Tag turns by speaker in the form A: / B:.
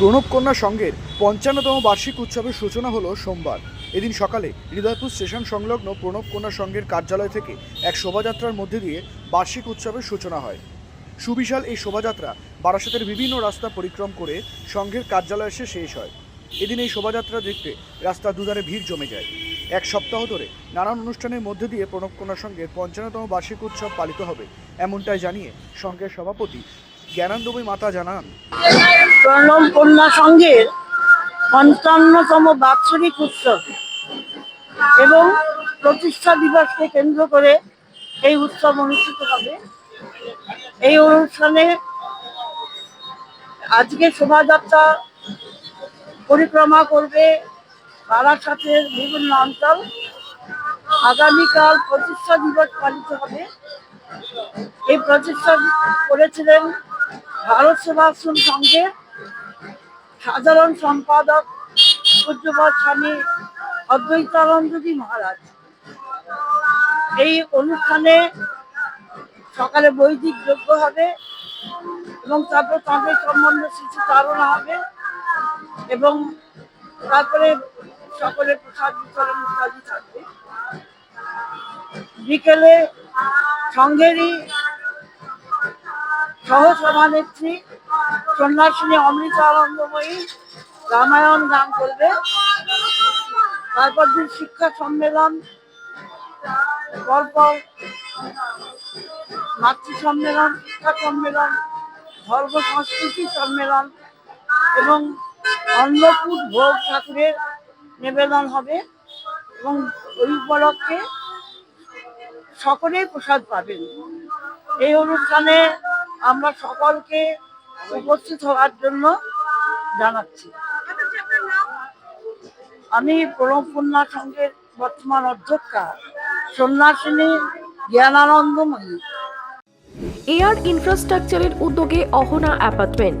A: প্রণব কন্যা সংঘের পঞ্চান্নতম বার্ষিক উৎসবের সূচনা হলো সোমবার। এদিন সকালে হৃদয়পুর স্টেশন সংলগ্ন প্রণব কন্যা সংঘের কার্যালয় থেকে এক শোভাযাত্রার মধ্যে দিয়ে বার্ষিক উৎসবের সূচনা হয়। সুবিশাল এই শোভাযাত্রা বারাসাতের বিভিন্ন রাস্তা পরিক্রম করে সংঘের কার্যালয় এসে শেষ হয়। এদিন এই শোভাযাত্রা দেখতে রাস্তা দুধারে ভিড় জমে যায়। এক সপ্তাহ ধরে নানান অনুষ্ঠানের মধ্যে দিয়ে প্রণব কন্যা সংঘের পঞ্চান্নতম বার্ষিক উৎসব পালিত হবে, এমনটাই জানিয়ে সংঘের সভাপতি জ্ঞানান্দময়ী মাতা জানান।
B: প্রণব কন্যা সংঘের পঞ্চান্নতম বাৎসরিক উৎসব এবং প্রতিষ্ঠা দিবসকে কেন্দ্র করে এই উৎসব অনুষ্ঠিত হবে। এই অনুষ্ঠানে আজকে শোভাযাত্রা পরিক্রমা করবে বারাসাতের বিভিন্ন অঞ্চল। আগামীকাল প্রতিষ্ঠা দিবস পালিত হবে। এই প্রতিষ্ঠা করেছিলেন ভারত সেবাশ্রম সংঘের সাধারণ সম্পাদক পূজ্যপাত স্বামী অদ্বৈতানন্দজি মহারাজ। এই অনুষ্ঠানে সকালে বৈদিক যজ্ঞ হবে এবং তারপর তাঁদের সম্বন্ধে শিশু ধারণা হবে এবং তারপরে সকলে প্রসাদ বিতরণ ইত্যাদি থাকবে। বিকেলে সংঘেরই সহ সভানেত্রী সন্ন্যাসিনী অমৃত আনন্দময়ী রামায়ণ গান করবে। তারপর দিন শিক্ষা সম্মেলন, পরপর মাতৃ সম্মেলন, শিক্ষা সম্মেলন, ধর্ম সংস্কৃতি সম্মেলন এবং অন্নকূট ভোগ ঠাকুরের নিবেদন হবে এবং ওই উপলক্ষে সকলেই প্রসাদ পাবেন। এই অনুষ্ঠানে আমরা সকলকে উপস্থিত হওয়ার জন্য জানাচ্ছি। আমি প্রণব কন্যা সংঘের বর্তমান অধ্যক্ষা, সন্ন্যাসিনী জ্ঞানানন্দময়ী
C: এয়ার ইনফ্রাস্ট্রাকচারের উদ্যোগে অহনা অ্যাপার্টমেন্ট